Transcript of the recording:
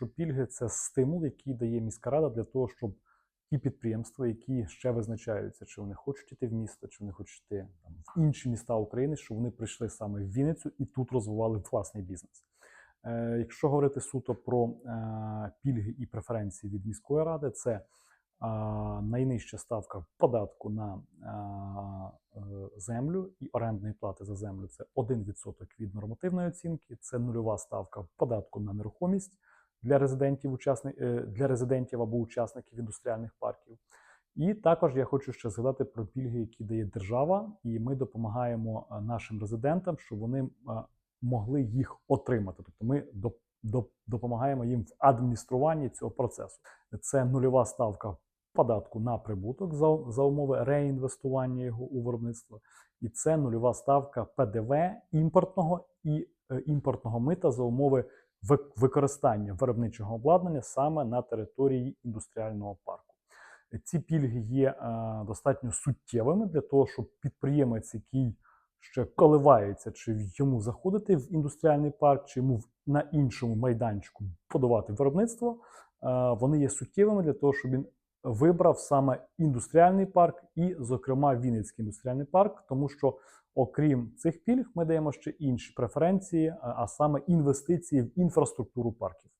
що пільги це стимул, який дає міська рада для того, щоб ті підприємства, які ще визначаються, чи вони хочуть йти в місто, чи вони хочуть йти там, в інші міста України, щоб вони прийшли саме в Вінницю і тут розвивали власний бізнес. Е, якщо говорити суто про е, пільги і преференції від міської ради, це а, найнижча ставка податку на е, землю і орендної плати за землю це 1% від нормативної оцінки, це нульова ставка податку на нерухомість для резидентів, е, для резидентів або учасників індустріальних парків. І також я хочу ще згадати про пільги, які дає держава, і ми допомагаємо нашим резидентам, щоб вони могли їх отримати. Тобто ми доп- доп- допомагаємо їм в адмініструванні цього процесу. Це нульова ставка податку на прибуток за, умови реінвестування його у виробництво, і це нульова ставка ПДВ імпортного і е, імпортного мита за умови ви- використання виробничого обладнання саме на території індустріального парку. Ці пільги є е, достатньо суттєвими для того, щоб підприємець, який ще коливається, чи йому заходити в індустріальний парк, чи йому на іншому майданчику подавати виробництво, е, вони є суттєвими для того, щоб він вибрав саме індустріальний парк і, зокрема, Вінницький індустріальний парк, тому що окрім цих пільг, ми даємо ще інші преференції, а саме інвестиції в інфраструктуру парків.